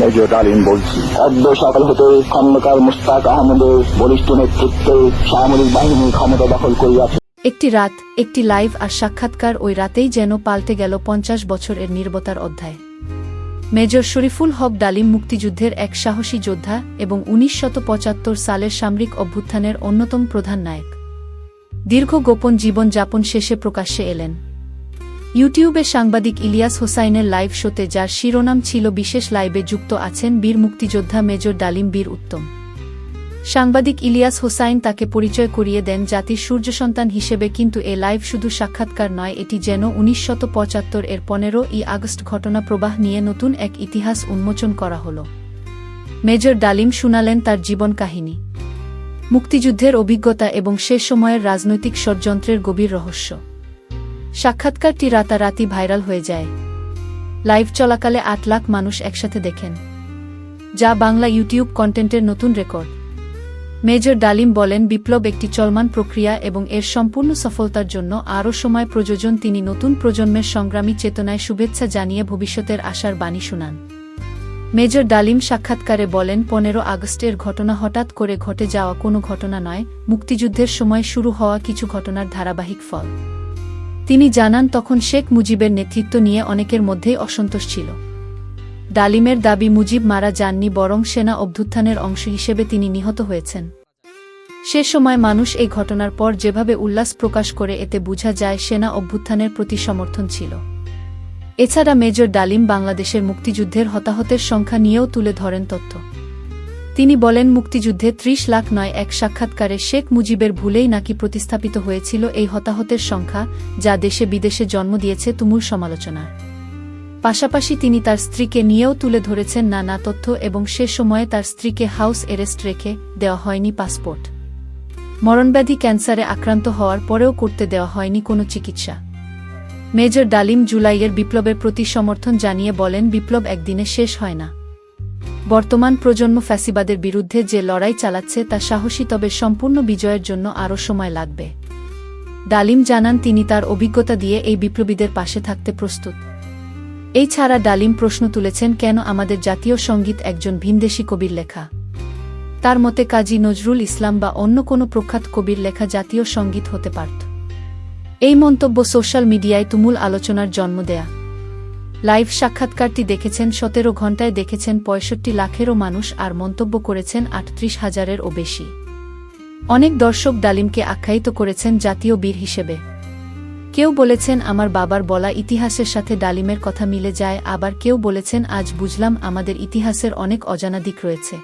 Major ডালিম বলছি। অদ্য সকাল হতে খন্দকার মুস্তাক আহমদের বলিষ্ঠ নেতৃত্বে সামরিক বাহিনী ক্ষমতা দখল করিয়াছে। একটি রাত, একটি লাইভ আর সাক্ষাৎকার ওই রাতেই যেন পাল্টে গেল পঞ্চাশ বছরের নির্বতার অধ্যায়। মেজর শরীফুল হক ডালিম মুক্তিযুদ্ধের এক সাহসী যোদ্ধা এবং উনিশ সালের সামরিক অভ্যুত্থানের অন্যতম প্রধান নায়ক। দীর্ঘ গোপন জীবন যাপন শেষে প্রকাশ্যে এলেন। ইউটিউবে সাংবাদিক ইলিয়াস হোসাইনের লাইভ শোতে যার শিরোনাম ছিল বিশেষ লাইভে যুক্ত আছেন বীর মুক্তিযোদ্ধা মেজর ডালিম বীর উত্তম। সাংবাদিক ইলিয়াস হোসাইন তাকে পরিচয় করিয়ে দেন জাতির সূর্য সন্তান হিসেবে কিন্তু এ লাইভ শুধু সাক্ষাৎকার নয়, এটি যেন উনিশ পঁচাত্তর এর পনেরো ই আগস্ট ঘটনা প্রবাহ নিয়ে নতুন এক ইতিহাস উন্মোচন করা হল। মেজর ডালিম শুনালেন তার জীবন কাহিনী। মুক্তিযুদ্ধের অভিজ্ঞতা এবং সে সময়ের রাজনৈতিক ষড়যন্ত্রের গভীর রহস্য। সাক্ষাৎকারটি রাতারাতি ভাইরাল হয়ে যায়। লাইভ চলাকালে আট লাখ মানুষ একসাথে দেখেন। যা বাংলা ইউটিউব কন্টেন্টের নতুন রেকর্ড। মেজর ডালিম বলেন, বিপ্লব একটি চলমান প্রক্রিয়া এবং এর সম্পূর্ণ সফলতার জন্য আরও সময়, প্রয়োজন, তিনি নতুন প্রজন্মের সংগ্রামী চেতনায় শুভেচ্ছা জানিয়ে ভবিষ্যতের আশার বাণী শুনান। মেজর ডালিম সাক্ষাৎকারে বলেন, পনেরো আগস্টের ঘটনা হঠাৎ করে ঘটে যাওয়া কোনো ঘটনা নয়, মুক্তিযুদ্ধের সময় শুরু হওয়া কিছু ঘটনার ধারাবাহিক ফল। তিনি জানান তখন শেখ মুজিবের নেতৃত্ব নিয়ে অনেকের মধ্যেই অসন্তোষ ছিল। ডালিমের দাবি, মুজিব মারা যাননি, বরং সেনা অভ্যুত্থানের অংশ হিসেবে তিনি নিহত হয়েছেন। সে সময় মানুষ এই ঘটনার পর যেভাবে উল্লাস প্রকাশ করে, এতে বোঝা যায় সেনা অভ্যুত্থানের প্রতি সমর্থন ছিল। এছাড়া মেজর ডালিম বাংলাদেশের মুক্তিযুদ্ধের হতাহতের সংখ্যা নিয়েও তুলে ধরেন তথ্য। তিনি বলেন, মুক্তিযুদ্ধে ত্রিশ লাখ নয়, এক সাক্ষাৎকারে শেখ মুজিবের ভুলেই নাকি প্রতিস্থাপিত হয়েছিল এই হতাহতের সংখ্যা, যা দেশে বিদেশে জন্ম দিয়েছে তুমুল সমালোচনার। পাশাপাশি তিনি তার স্ত্রীকে নিয়েও তুলে ধরেছেন নানা তথ্য এবং সে সময়ে তার স্ত্রীকে হাউস এরেস্ট রেখে দেওয়া হয়নি পাসপোর্ট। মরণব্যাধি ক্যান্সারে আক্রান্ত হওয়ার পরেও করতে দেওয়া হয়নি কোনো চিকিৎসা। মেজর ডালিম জুলাইয়ের বিপ্লবের প্রতি সমর্থন জানিয়ে বলেন, বিপ্লব একদিনে শেষ হয় না। বর্তমান প্রজন্ম ফ্যাসিবাদের বিরুদ্ধে যে লড়াই চালাচ্ছে তা সাহসী তবে সম্পূর্ণ বিজয়ের জন্য আরও সময় লাগবে। ডালিম জানান তিনি তার অভিজ্ঞতা দিয়ে এই বিপ্লবীদের পাশে থাকতে প্রস্তুত। এই ছাড়া ডালিম প্রশ্ন তুলেছেন, কেন আমাদের জাতীয় সংগীত একজন ভিনদেশী কবির লেখা? তার মতে কাজী নজরুল ইসলাম বা অন্য কোনো প্রখ্যাত কবির লেখা জাতীয় সংগীত হতে পারত। এই মন্তব্য সোশ্যাল মিডিয়ায় তুমুল আলোচনার জন্ম দেয়া। লাইভ সাক্ষাৎকারটি দেখেছেন সতেরো ঘণ্টায় দেখেছেন পঁয়ষট্টি লাখেরও মানুষ আর মন্তব্য করেছেন আটত্রিশ হাজারেরও বেশি। অনেক দর্শক ডালিমকে আখ্যায়িত করেছেন জাতীয় বীর হিসেবে। কেউ বলেছেন, আমার বাবার বলা ইতিহাসের সাথে ডালিমের কথা মিলে যায়। আবার কেউ বলেছেন, আজ বুঝলাম আমাদের ইতিহাসের অনেক অজানা দিক রয়েছে।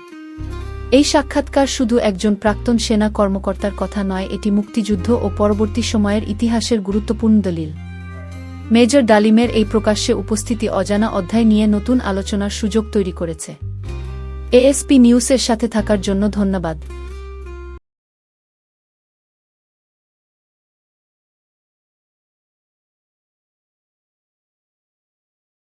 এই সাক্ষাৎকার শুধু একজন প্রাক্তন সেনা কর্মকর্তার কথা নয়, এটি মুক্তিযুদ্ধ ও পরবর্তী সময়ের ইতিহাসের গুরুত্বপূর্ণ দলিল। মেজর ডালিমের এই প্রকাশ্যে উপস্থিতি অজানা অধ্যায় নিয়ে নতুন আলোচনার সুযোগ তৈরি করেছে। এএসপি নিউজের সাথে থাকার জন্য ধন্যবাদ।